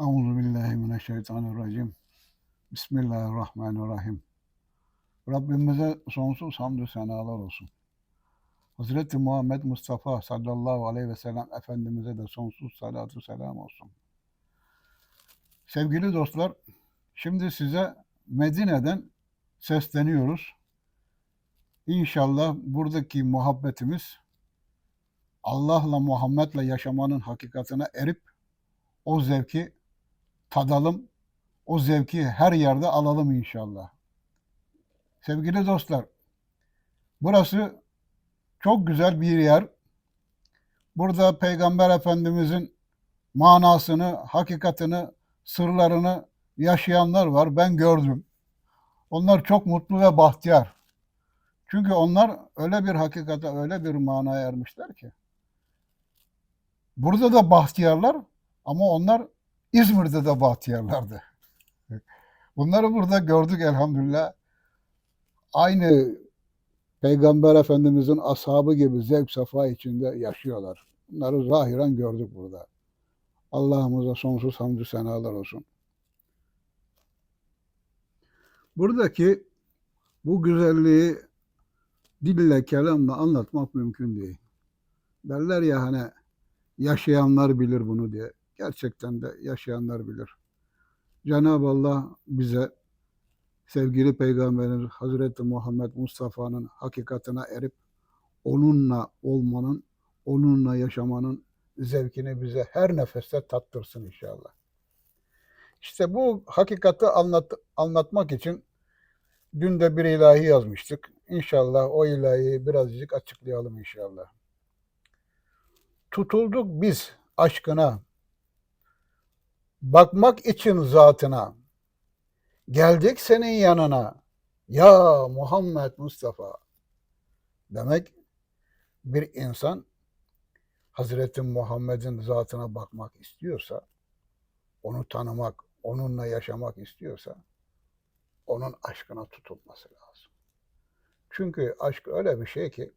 Euzu billahi mineşşeytanirracim. Bismillahirrahmanirrahim. Rabbimize sonsuz hamdü senalar olsun. Hazreti Muhammed Mustafa sallallahu aleyhi ve sellem Efendimiz'e de sonsuz salatu selam olsun. Sevgili dostlar, şimdi size Medine'den sesleniyoruz. İnşallah buradaki muhabbetimiz Allah'la Muhammed'le yaşamanın hakikatine erip o zevki tadalım, o zevki her yerde alalım inşallah. Sevgili dostlar, burası çok güzel bir yer. Burada Peygamber Efendimizin manasını, hakikatini, sırlarını yaşayanlar var. Ben gördüm. Onlar çok mutlu ve bahtiyar. Çünkü onlar öyle bir hakikate, öyle bir manaya ermişler ki. Burada da bahtiyarlar ama onlar İzmir'de de bahtiyarlardı. Bunları burada gördük elhamdülillah. Aynı Peygamber Efendimizin ashabı gibi zevk safa içinde yaşıyorlar. Bunları zahiren gördük burada. Allah'ımıza sonsuz hamdü senalar olsun. Buradaki bu güzelliği dille, kelamla anlatmak mümkün değil. Derler ya hani yaşayanlar bilir bunu diye. Gerçekten de yaşayanlar bilir. Cenab-ı Allah bize sevgili Peygamberimiz Hazreti Muhammed Mustafa'nın hakikatine erip onunla olmanın, onunla yaşamanın zevkini bize her nefeste tattırsın inşallah. İşte bu hakikati anlat, anlatmak için dün de bir ilahi yazmıştık. İnşallah o ilahiyi birazcık açıklayalım inşallah. Tutulduk biz aşkına, bakmak için zatına, geldik senin yanına, ya Muhammed Mustafa. Demek bir insan Hazreti Muhammed'in zatına bakmak istiyorsa, onu tanımak, onunla yaşamak istiyorsa, onun aşkına tutulması lazım. Çünkü aşk öyle bir şey ki,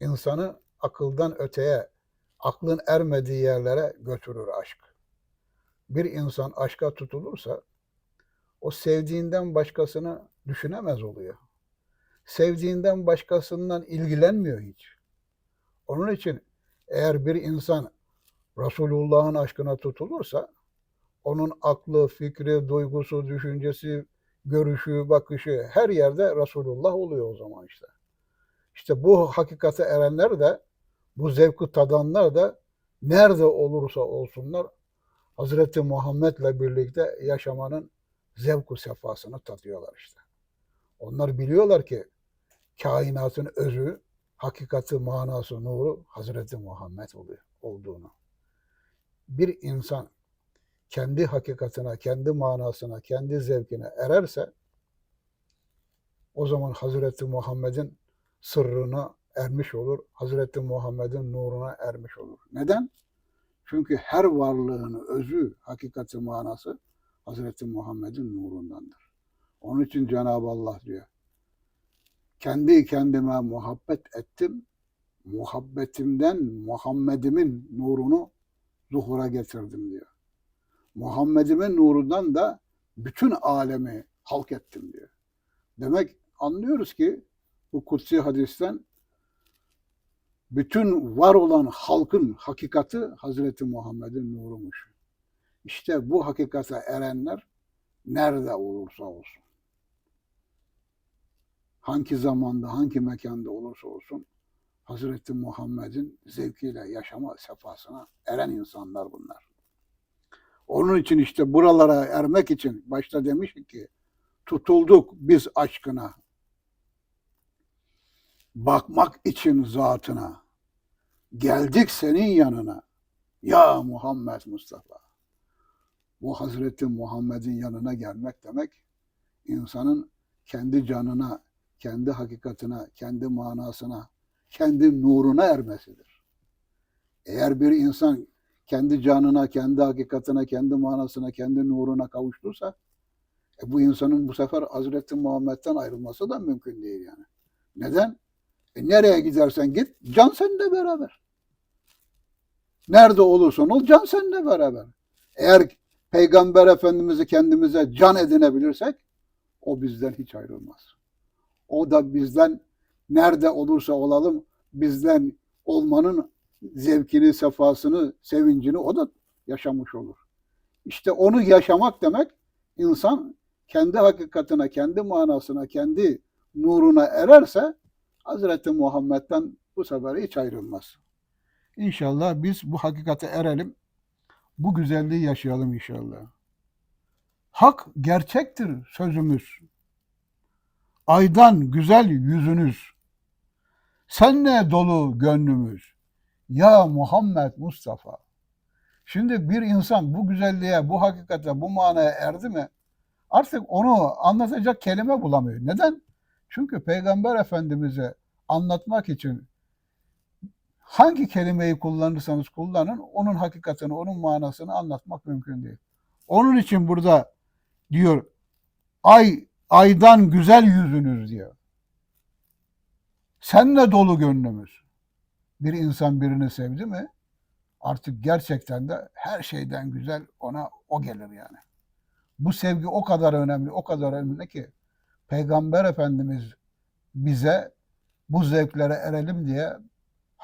insanı akıldan öteye, aklın ermediği yerlere götürür aşk. Bir insan aşka tutulursa, o sevdiğinden başkasını düşünemez oluyor. Sevdiğinden başkasından ilgilenmiyor hiç. Onun için eğer bir insan Resulullah'ın aşkına tutulursa, onun aklı, fikri, duygusu, düşüncesi, görüşü, bakışı her yerde Resulullah oluyor o zaman işte. İşte bu hakikate erenler de, bu zevku tadanlar da nerede olursa olsunlar Hazreti Muhammed'le birlikte yaşamanın zevku sefasını tadıyorlar işte. Onlar biliyorlar ki kainatın özü, hakikati, manası, nuru Hazreti Muhammed oluyor, olduğunu. Bir insan kendi hakikatine, kendi manasına, kendi zevkine ererse o zaman Hazreti Muhammed'in sırrına ermiş olur. Hazreti Muhammed'in nuruna ermiş olur. Neden? Çünkü her varlığın özü, hakikati, manası Hazreti Muhammed'in nurundandır. Onun için Cenab-ı Allah diyor. Kendi kendime muhabbet ettim. Muhabbetimden Muhammed'imin nurunu zuhura getirdim diyor. Muhammed'imin nurundan da bütün alemi halk ettim diyor. Demek anlıyoruz ki bu kutsi hadisten bütün var olan halkın hakikati Hazreti Muhammed'in nurumuş. İşte bu hakikate erenler nerede olursa olsun, hangi zamanda, hangi mekanda olursa olsun Hazreti Muhammed'in zevkiyle yaşama sefasına eren insanlar bunlar. Onun için işte buralara ermek için başta demiş ki tutulduk biz aşkına. Bakmak için zatına. Geldik senin yanına. Ya Muhammed Mustafa. Bu Hazreti Muhammed'in yanına gelmek demek insanın kendi canına, kendi hakikatine, kendi manasına, kendi nuruna ermesidir. Eğer bir insan kendi canına, kendi hakikatine, kendi manasına, kendi nuruna kavuştursa e bu insanın bu sefer Hazreti Muhammed'den ayrılması da mümkün değil yani. Neden? E nereye gidersen git, can seninle beraber. Nerede olursan ol, can seninle beraber. Eğer Peygamber Efendimiz'i kendimize can edinebilirsek o bizden hiç ayrılmaz. O da bizden nerede olursa olalım bizden olmanın zevkini, sefasını, sevincini o da yaşamış olur. İşte onu yaşamak demek insan kendi hakikatine, kendi manasına, kendi nuruna ererse Hazreti Muhammed'den bu sefer hiç ayrılmaz. İnşallah biz bu hakikate erelim. Bu güzelliği yaşayalım inşallah. Hak gerçektir sözümüz. Aydan güzel yüzünüz. Senle dolu gönlümüz. Ya Muhammed Mustafa. Şimdi bir insan bu güzelliğe, bu hakikate, bu manaya erdi mi artık onu anlatacak kelime bulamıyor. Neden? Çünkü Peygamber Efendimiz'e anlatmak için hangi kelimeyi kullanırsanız kullanın onun hakikatini, onun manasını anlatmak mümkün değil. Onun için burada diyor ay aydan güzel yüzünüz diyor. Senle dolu gönlümüz. Bir insan birini sevdi mi artık gerçekten de her şeyden güzel ona o gelir yani. Bu sevgi o kadar önemli, o kadar önemli ki Peygamber Efendimiz bize bu zevklere erelim diye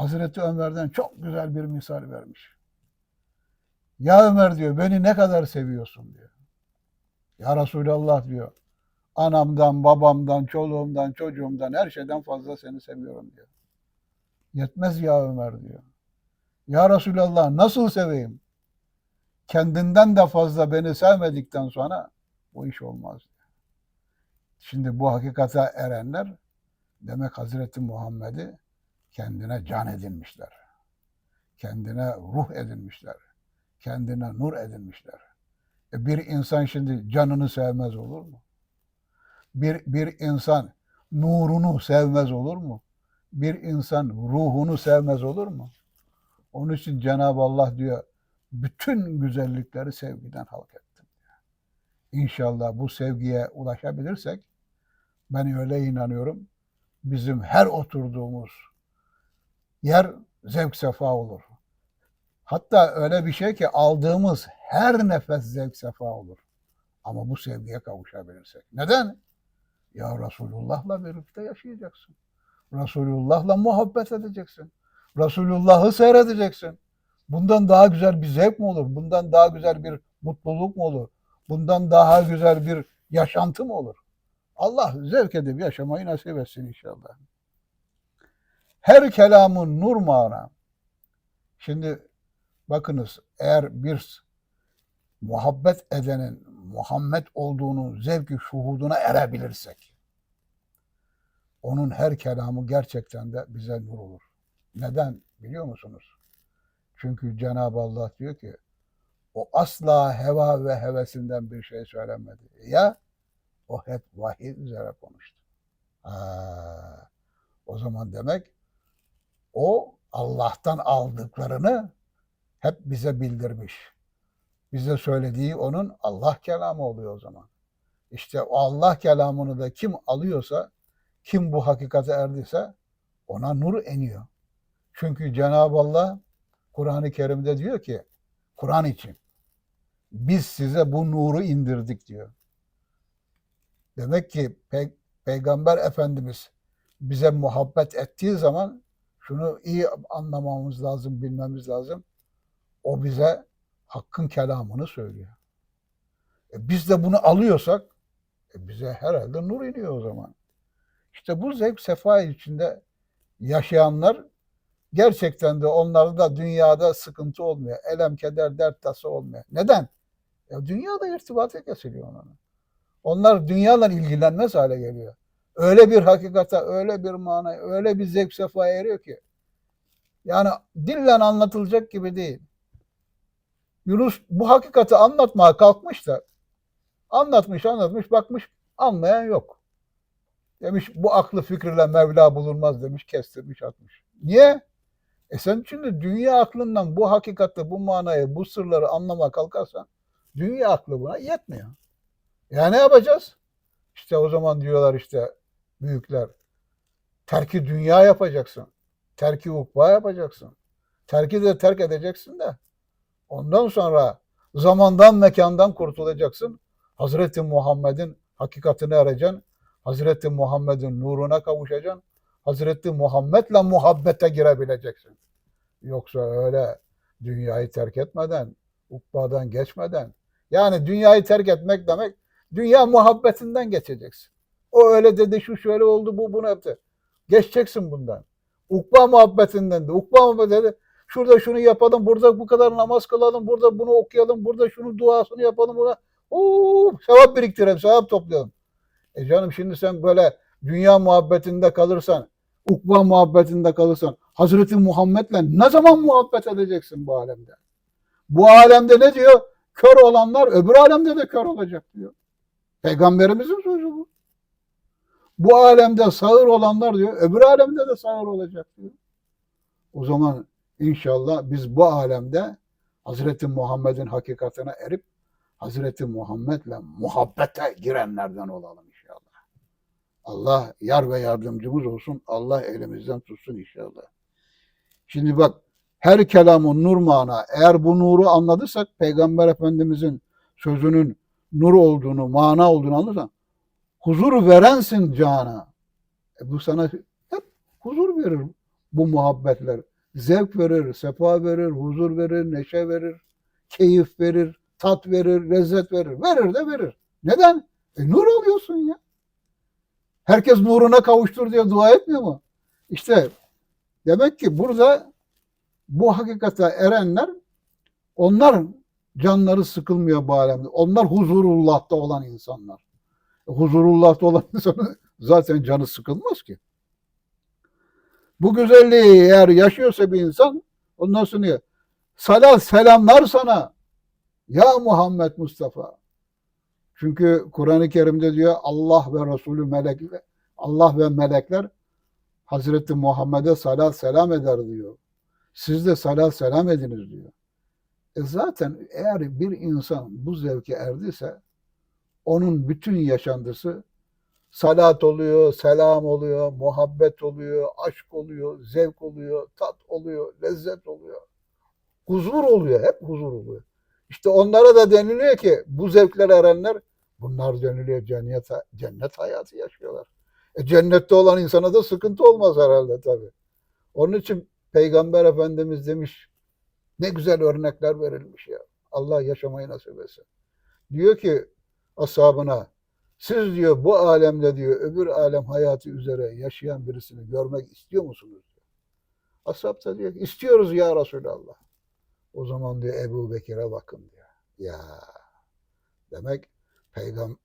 Hazreti Ömer'den çok güzel bir misal vermiş. Ya Ömer diyor beni ne kadar seviyorsun diyor. Ya Resulallah diyor. Anamdan, babamdan, çoluğumdan, çocuğumdan her şeyden fazla seni seviyorum diyor. Yetmez ya Ömer diyor. Ya Resulallah nasıl seveyim? Kendinden de fazla beni sevmedikten sonra bu iş olmaz. Şimdi bu hakikate erenler demek Hazreti Muhammed'i kendine can edinmişler. Kendine ruh edinmişler. Kendine nur edinmişler. E bir insan şimdi canını sevmez olur mu? Bir, bir insan nurunu sevmez olur mu? Bir insan ruhunu sevmez olur mu? Onun için Cenab-ı Allah diyor, bütün güzellikleri sevgiden halk ettim. İnşallah bu sevgiye ulaşabilirsek, ben öyle inanıyorum, bizim her oturduğumuz yer zevk sefa olur. Hatta öyle bir şey ki aldığımız her nefes zevk sefa olur. Ama bu sevgiye kavuşabilirsek. Neden? Ya Resulullah'la birlikte yaşayacaksın. Resulullah'la muhabbet edeceksin. Resulullah'ı seyredeceksin. Bundan daha güzel bir zevk mi olur? Bundan daha güzel bir mutluluk mu olur? Bundan daha güzel bir yaşantı mı olur? Allah zevk edip yaşamayı nasip etsin inşallah. Her kelamın nur mana. Şimdi bakınız eğer bir muhabbet edenin Muhammed olduğunu zevki şuhuduna erebilirsek onun her kelamı gerçekten de bize nur olur. Neden biliyor musunuz? Çünkü Cenab-ı Allah diyor ki o asla heva ve hevesinden bir şey söylemedi. Ya o hep vahiy üzere konuştu. Ha, o zaman demek o Allah'tan aldıklarını hep bize bildirmiş. Bize söylediği onun Allah kelamı oluyor o zaman. İşte o Allah kelamını da kim alıyorsa, kim bu hakikate erdiyse ona nur eniyor. Çünkü Cenab-ı Allah Kur'an-ı Kerim'de diyor ki, Kur'an için biz size bu nuru indirdik diyor. Demek ki Pe- Peygamber Efendimiz bize muhabbet ettiği zaman şunu iyi anlamamız lazım, bilmemiz lazım. O bize hakkın kelamını söylüyor. E biz de bunu alıyorsak e bize herhalde nur iniyor o zaman. İşte bu zevk sefa içinde yaşayanlar gerçekten de onlarda da dünyada sıkıntı olmuyor. Elem, keder, dert tası olmuyor. Neden? Ya dünyada irtibatı kesiliyor onların. Onlar dünyala ilgilenmez hale geliyor. Öyle bir hakikate, öyle bir mana, öyle bir zevk sefaya eriyor ki. Yani dille anlatılacak gibi değil. Yunus bu hakikati anlatmaya kalkmış da anlatmış anlatmış bakmış anlayan yok. Demiş bu aklı fikirle Mevla bulunmaz demiş kestirmiş atmış. Niye? E sen şimdi dünya aklından bu hakikati, bu manayı, bu sırları anlamaya kalkarsan dünya aklı buna yetmiyor. Ya ne yapacağız? İşte o zaman diyorlar işte büyükler terki dünya yapacaksın. Terki ukba yapacaksın. Terki de terk edeceksin de ondan sonra Zamandan, mekandan kurtulacaksın. Hazreti Muhammed'in hakikatine ereceksin. Hazreti Muhammed'in nuruna kavuşacaksın. Hazreti Muhammed'le muhabbete girebileceksin. Yoksa öyle dünyayı terk etmeden, ukbadan geçmeden. Yani dünyayı terk etmek demek dünya muhabbetinden geçeceksin. O öyle dedi, şu şöyle oldu, bu bunu yaptı. Geçeceksin bundan. Ukba muhabbetinden de. Ukba muhabbeti. Şurada şunu yapalım, burada bu kadar namaz kılalım, burada bunu okuyalım, burada şunu duasını yapalım, buna. Oo, sevap biriktirelim, sevap toplayalım. E canım şimdi sen böyle dünya muhabbetinde kalırsan, ukba muhabbetinde kalırsan, Hazreti Muhammed'le ne zaman muhabbet edeceksin bu alemde? Bu alemde ne diyor? Kör olanlar öbür alemde de kör olacak diyor. Peygamberimizin sözü bu. Bu alemde sağır olanlar diyor, öbür alemde de sağır olacak diyor. O zaman inşallah biz bu alemde Hazreti Muhammed'in hakikatine erip Hazreti Muhammed'le muhabbete girenlerden olalım inşallah. Allah yar ve yardımcımız olsun. Allah elimizden tutsun inşallah. Şimdi bak her kelamın nur mana. Eğer bu nuru anladıysak Peygamber Efendimizin sözünün nur olduğunu, mana olduğunu anlarsan huzur verensin cana. E bu sana hep huzur verir bu muhabbetler. Zevk verir, sefa verir, huzur verir, neşe verir, keyif verir, tat verir, lezzet verir. Verir de verir. Neden? E nur oluyorsun ya. Herkes nuruna kavuştur diye dua etmiyor mu? İşte demek ki burada bu hakikate erenler onlar canları sıkılmıyor bu alemde. Onlar huzurullah'ta olan insanlar. Huzurullah'ta olan insanın zaten canı sıkılmaz ki. Bu güzelliği eğer yaşıyorsa bir insan ondan sonra diyor, salat selamlar sana ya Muhammed Mustafa. Çünkü Kur'an-ı Kerim'de diyor Allah ve Resulü melekler, Allah ve melekler Hazreti Muhammed'e salat selam eder diyor. Siz de salat selam ediniz diyor. E zaten eğer bir insan bu zevke erdiyse onun bütün yaşantısı salat oluyor, selam oluyor, muhabbet oluyor, aşk oluyor, zevk oluyor, tat oluyor, lezzet oluyor. Huzur oluyor, hep huzur oluyor. İşte onlara da deniliyor ki bu zevkler erenler bunlar deniliyor cennet, cennet hayatı yaşıyorlar. E cennette olan insana da sıkıntı olmaz herhalde tabii. Onun için Peygamber Efendimiz demiş ne güzel örnekler verilmiş ya. Allah yaşamayı nasip etsin. Diyor ki ashabına siz diyor bu alemde diyor öbür alem hayatı üzere yaşayan birisini görmek istiyor musunuz? Ashab da diyor istiyoruz ya Resulallah. O zaman diyor Ebu Bekir'e bakın diyor. Ya demek Peygam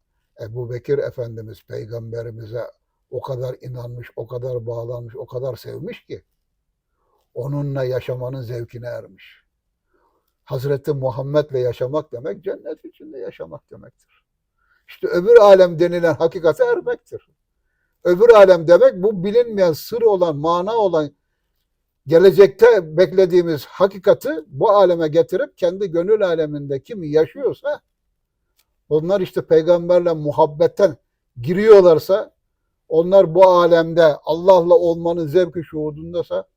Ebu Bekir Efendimiz peygamberimize o kadar inanmış, o kadar bağlanmış, o kadar sevmiş ki onunla yaşamanın zevkine ermiş. Hazreti Muhammed'le yaşamak demek cennet içinde yaşamak demektir. İşte öbür alem denilen hakikate ermektir. Öbür alem demek bu bilinmeyen sır olan, mana olan gelecekte beklediğimiz hakikati bu aleme getirip kendi gönül aleminde kim yaşıyorsa onlar işte peygamberle muhabbetten giriyorlarsa onlar bu alemde Allah'la olmanın zevki şuhudundasa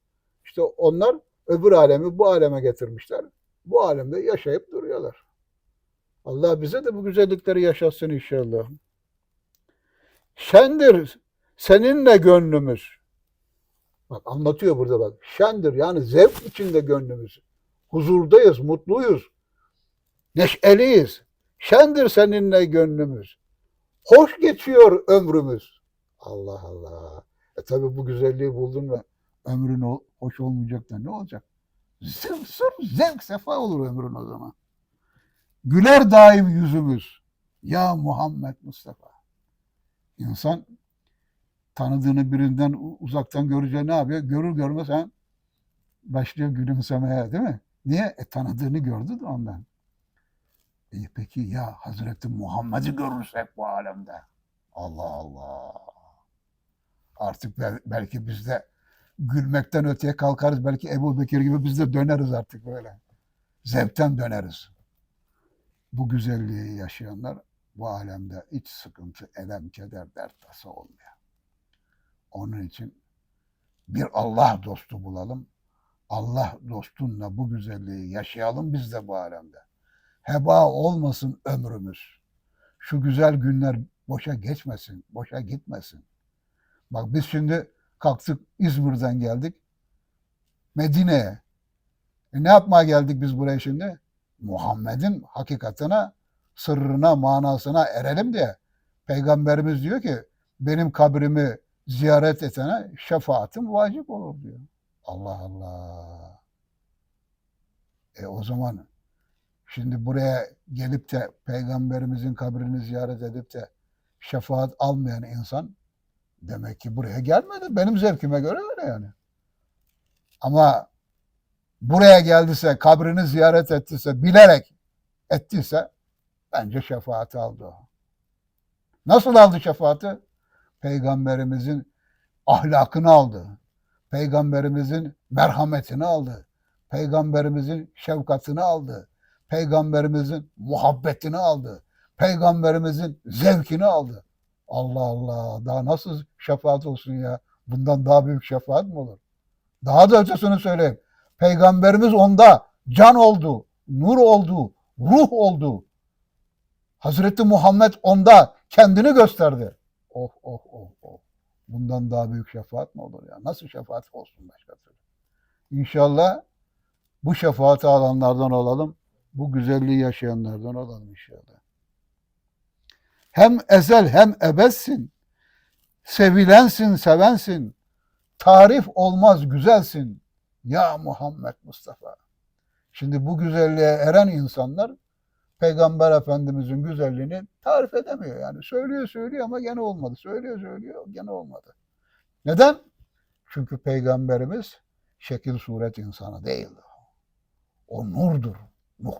işte onlar öbür alemi bu aleme getirmişler. Bu alemde yaşayıp duruyorlar. Allah bize de bu güzellikleri yaşatsın inşallah. Şendir seninle gönlümüz. Bak anlatıyor burada bak. Şendir yani zevk içinde gönlümüz. Huzurdayız, mutluyuz. Neşeliyiz. Şendir seninle gönlümüz. Hoş geçiyor ömrümüz. Allah Allah. E tabi bu güzelliği buldun ve ömrün hoş olmayacak da ne olacak? Sırf zevk sefa olur ömrün o zaman. Güler daim yüzümüz. Ya Muhammed Mustafa. İnsan tanıdığını birinden uzaktan görünce ne yapıyor? Görür görmez ha başlıyor gülümsemeye değil mi? Niye? E tanıdığını gördü de ondan. E peki ya Hazreti Muhammed'i görürsek bu alemde? Allah Allah. Artık bel- belki biz de gülmekten öteye kalkarız. Belki Ebu Bekir gibi biz de döneriz artık böyle. Zevkten döneriz. Bu güzelliği yaşayanlar bu alemde hiç sıkıntı, elem, keder, dert, tasa olmuyor. Onun için bir Allah dostu bulalım. Allah dostunla bu güzelliği yaşayalım biz de bu alemde. heba olmasın ömrümüz. Şu güzel günler boşa geçmesin, boşa gitmesin. Bak biz şimdi kalktık İzmir'den geldik Medine'ye. E ne yapmaya geldik biz buraya şimdi? Muhammed'in hakikatine, sırrına, manasına erelim diye. Peygamberimiz diyor ki benim kabrimi ziyaret etene şefaatim vacip olur diyor. Allah Allah. E o zaman şimdi buraya gelip de peygamberimizin kabrini ziyaret edip de şefaat almayan insan demek ki buraya gelmedi. Benim zevkime göre öyle yani. Ama buraya geldiyse, kabrini ziyaret ettiyse, bilerek ettiyse bence şefaati aldı o. Nasıl aldı şefaati? Peygamberimizin ahlakını aldı. Peygamberimizin merhametini aldı. Peygamberimizin şefkatini aldı. Peygamberimizin muhabbetini aldı. Peygamberimizin zevkini aldı. Allah Allah daha nasıl şefaat olsun ya? Bundan daha büyük şefaat mi olur? Daha da ötesini söyleyeyim. Peygamberimiz onda can oldu, nur oldu, ruh oldu. Hazreti Muhammed onda kendini gösterdi. Oh oh oh oh. Bundan daha büyük şefaat mi olur ya? Nasıl şefaat olsun başka türlü? İnşallah bu şefaati alanlardan olalım. Bu güzelliği yaşayanlardan olalım inşallah. Hem ezel hem ebedsin. Sevilensin, sevensin. Tarif olmaz güzelsin. Ya Muhammed Mustafa. Şimdi bu güzelliğe eren insanlar Peygamber Efendimizin güzelliğini tarif edemiyor. Yani söylüyor söylüyor ama gene olmadı. Söylüyor söylüyor gene olmadı. Neden? Çünkü Peygamberimiz şekil suret insanı değildi. O nurdur. Nur.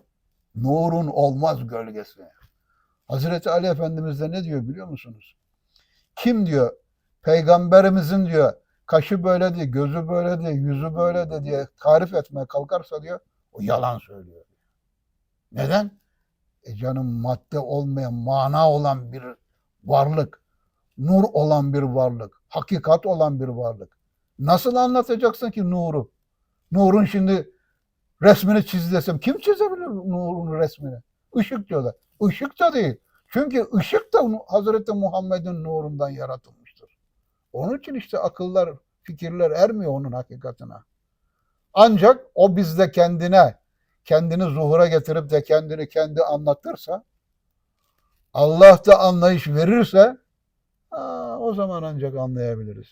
Nurun olmaz gölgesi. Hazreti Ali Efendimiz de ne diyor biliyor musunuz? Kim diyor peygamberimizin diyor kaşı böyle diye, gözü böyle diye, yüzü böyle de diye tarif etmeye kalkarsa diyor o yalan söylüyor. Neden? E canım madde olmayan, mana olan bir varlık, nur olan bir varlık, hakikat olan bir varlık. Nasıl anlatacaksın ki nuru? Nurun şimdi resmini çiz desem kim çizebilir nurun resmini? Işık diyorlar. Işık da değil. Çünkü ışık da Hazreti Muhammed'in nurundan yaratılmıştır. Onun için işte akıllar, fikirler ermiyor onun hakikatine. Ancak o bizde kendine, kendini zuhura getirip de kendini kendi anlatırsa, Allah da anlayış verirse, aa, o zaman ancak anlayabiliriz.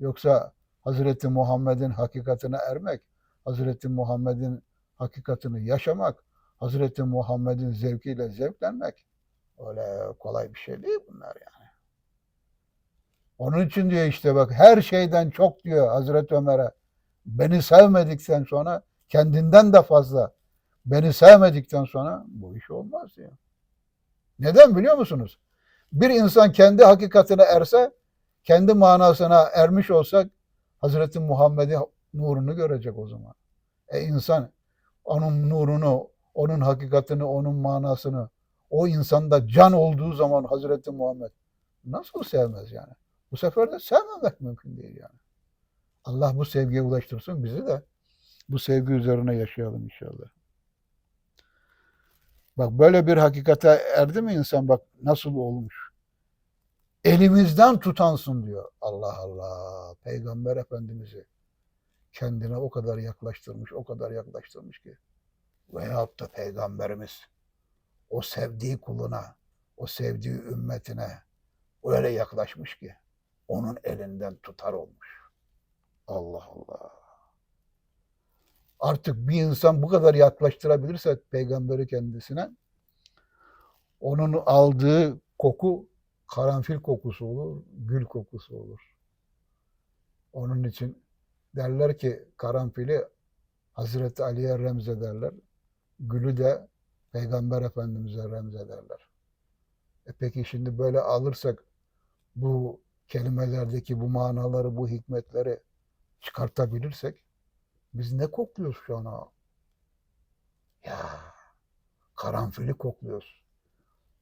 Yoksa Hazreti Muhammed'in hakikatine ermek, Hazreti Muhammed'in hakikatini yaşamak, Hazreti Muhammed'in zevkiyle zevklenmek öyle kolay bir şey değil bunlar yani. Onun için diyor işte bak her şeyden çok diyor Hazreti Ömer'e beni sevmedikten sonra kendinden de fazla beni sevmedikten sonra bu iş olmaz diyor. Neden biliyor musunuz? Bir insan kendi hakikatine erse, kendi manasına ermiş olsa Hazreti Muhammed'in nurunu görecek o zaman. E insan onun nurunu, onun hakikatini, onun manasını, o insanda can olduğu zaman Hazreti Muhammed nasıl sevmez yani? Bu sefer de sevmemek mümkün değil yani. Allah bu sevgiye ulaştırsın bizi de bu sevgi üzerine yaşayalım inşallah. Bak böyle bir hakikate erdi mi insan bak nasıl olmuş. Elimizden tutansın diyor. Allah Allah. Peygamber Efendimiz'i kendine o kadar yaklaştırmış, o kadar yaklaştırmış ki. Veyahut da Peygamberimiz o sevdiği kuluna, o sevdiği ümmetine öyle yaklaşmış ki onun elinden tutar olmuş. Allah Allah. Artık bir insan bu kadar yaklaştırabilirse peygamberi kendisine onun aldığı koku karanfil kokusu olur, gül kokusu olur. Onun için derler ki karanfili Hazreti Ali'ye remzederler. Gülü de Peygamber Efendimiz'e remzederler. E peki şimdi böyle alırsak bu kelimelerdeki bu manaları, bu hikmetleri çıkartabilirsek biz ne kokluyoruz şu an? Ya karanfili kokluyoruz.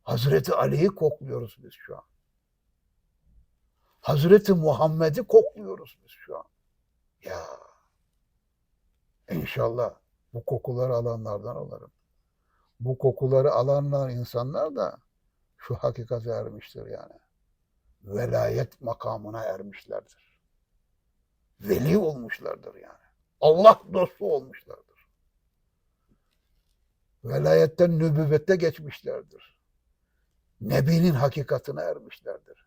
Hazreti Ali'yi kokluyoruz biz şu an. Hazreti Muhammed'i kokluyoruz biz şu an. Ya inşallah bu kokuları alanlardan olalım. Bu kokuları alanlar insanlar da şu hakikate ermiştir yani. Velayet makamına ermişlerdir. Veli olmuşlardır yani. Allah dostu olmuşlardır. Velayetten nübüvvete geçmişlerdir. Nebinin hakikatine ermişlerdir.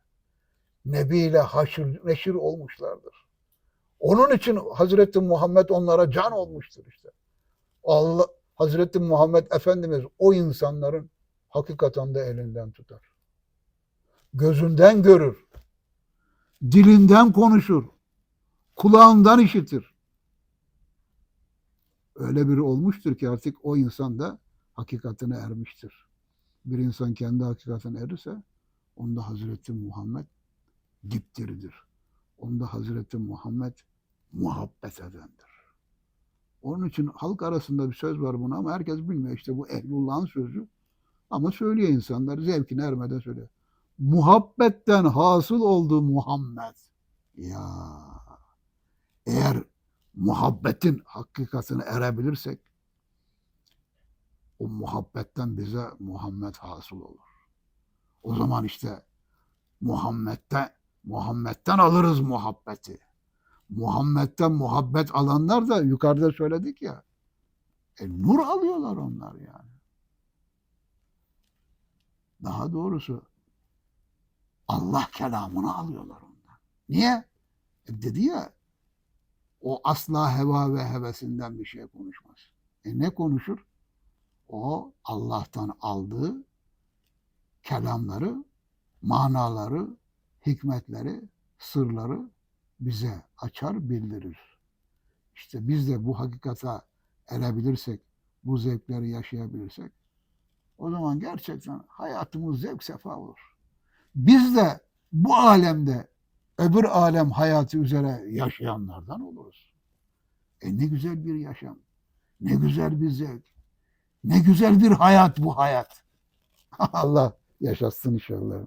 Nebi ile haşır neşir olmuşlardır. Onun için Hazreti Muhammed onlara can olmuştur işte. Allah Hazreti Muhammed Efendimiz o insanların hakikaten de elinden tutar. Gözünden görür. Dilinden konuşur. Kulağından işitir. Öyle biri olmuştur ki artık o insan da hakikatine ermiştir. Bir insan kendi hakikatine erirse onda Hazreti Muhammed dipdiridir. Onda Hazreti Muhammed muhabbet edendir. Onun için halk arasında bir söz var buna ama herkes bilmiyor. İşte bu ehlullah'ın sözü. Ama söylüyor insanlar zevkine ermeden söylüyor. Muhabbetten hasıl oldu Muhammed. Ya eğer muhabbetin hakikatine erebilirsek o muhabbetten bize Muhammed hasıl olur. O zaman işte Muhammed'de Muhammed'den alırız muhabbeti. Muhammed'den muhabbet alanlar da yukarıda söyledik ya. E, nur alıyorlar onlar yani. Daha doğrusu Allah kelamını alıyorlar ondan. Niye? E, dedi ya o asla heva ve hevesinden bir şey konuşmaz. E ne konuşur? O Allah'tan aldığı kelamları, manaları, hikmetleri, sırları bize açar, bildirir. İşte biz de bu hakikata erebilirsek, bu zevkleri yaşayabilirsek, o zaman gerçekten hayatımız zevk sefa olur. Biz de bu alemde öbür alem hayatı üzere yaşayanlardan oluruz. E ne güzel bir yaşam, ne güzel bir zevk, ne güzel bir hayat bu hayat. Allah yaşatsın inşallah.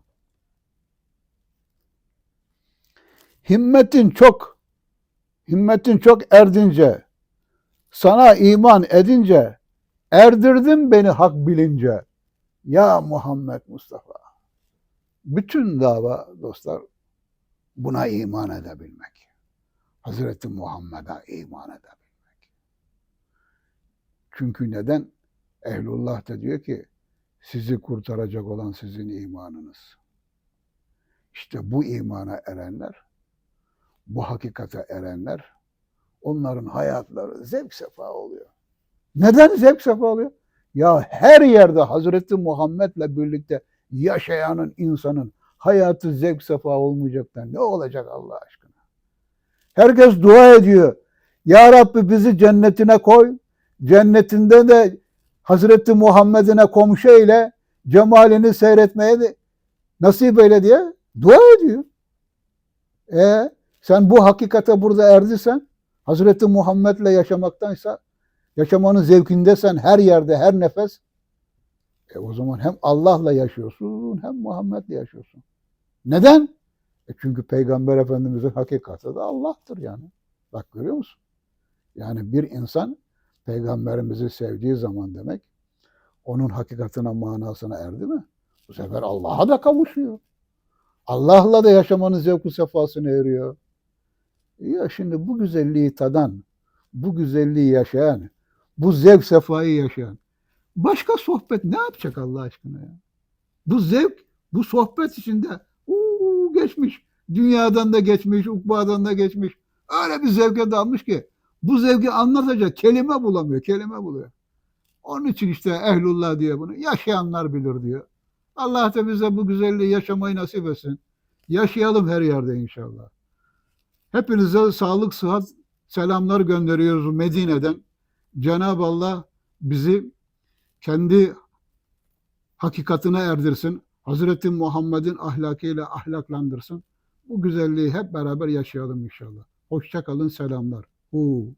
himmetin çok himmetin çok erdince sana iman edince erdirdin beni hak bilince ya Muhammed Mustafa bütün dava dostlar buna iman edebilmek. Hazreti Muhammed'a iman edebilmek. Çünkü neden? Ehlullah da diyor ki sizi kurtaracak olan sizin imanınız. İşte bu imana erenler bu hakikate erenler onların hayatları zevk sefa oluyor. Neden zevk sefa oluyor? Ya her yerde Hazreti Muhammed'le birlikte yaşayanın insanın hayatı zevk sefa olmayacak da ne olacak Allah aşkına? Herkes dua ediyor. Ya Rabbi bizi cennetine koy. Cennetinde de Hazreti Muhammed'ine komşu eyle. Cemalini seyretmeye de nasip eyle diye dua ediyor. E sen bu hakikate burada erdiysen, Hazreti Muhammed'le yaşamaktansa, yaşamanın zevkindesen her yerde, her nefes, e o zaman hem Allah'la yaşıyorsun, hem Muhammed'le yaşıyorsun. Neden? E çünkü Peygamber Efendimiz'in hakikati de Allah'tır yani. Bak görüyor musun? Yani bir insan Peygamberimizi sevdiği zaman demek, onun hakikatine, manasına erdi mi? Bu sefer Allah'a da kavuşuyor. Allah'la da yaşamanın zevku sefasını eriyor. Ya şimdi bu güzelliği tadan, bu güzelliği yaşayan, bu zevk sefayı yaşayan başka sohbet ne yapacak Allah aşkına ya? Bu zevk, bu sohbet içinde uu, geçmiş. Dünyadan da geçmiş, ukbadan da geçmiş. Öyle bir zevke dalmış ki bu zevki anlatacak kelime bulamıyor, kelime buluyor. Onun için işte ehlullah diyor bunu. Yaşayanlar bilir diyor. Allah da bize bu güzelliği yaşamayı nasip etsin. Yaşayalım her yerde inşallah. Hepinize sağlık, sıhhat, selamlar gönderiyoruz Medine'den. Cenab-ı Allah bizi kendi hakikatine erdirsin. Hazreti Muhammed'in ahlakıyla ahlaklandırsın. Bu güzelliği hep beraber yaşayalım inşallah. Hoşça kalın, selamlar. Hu.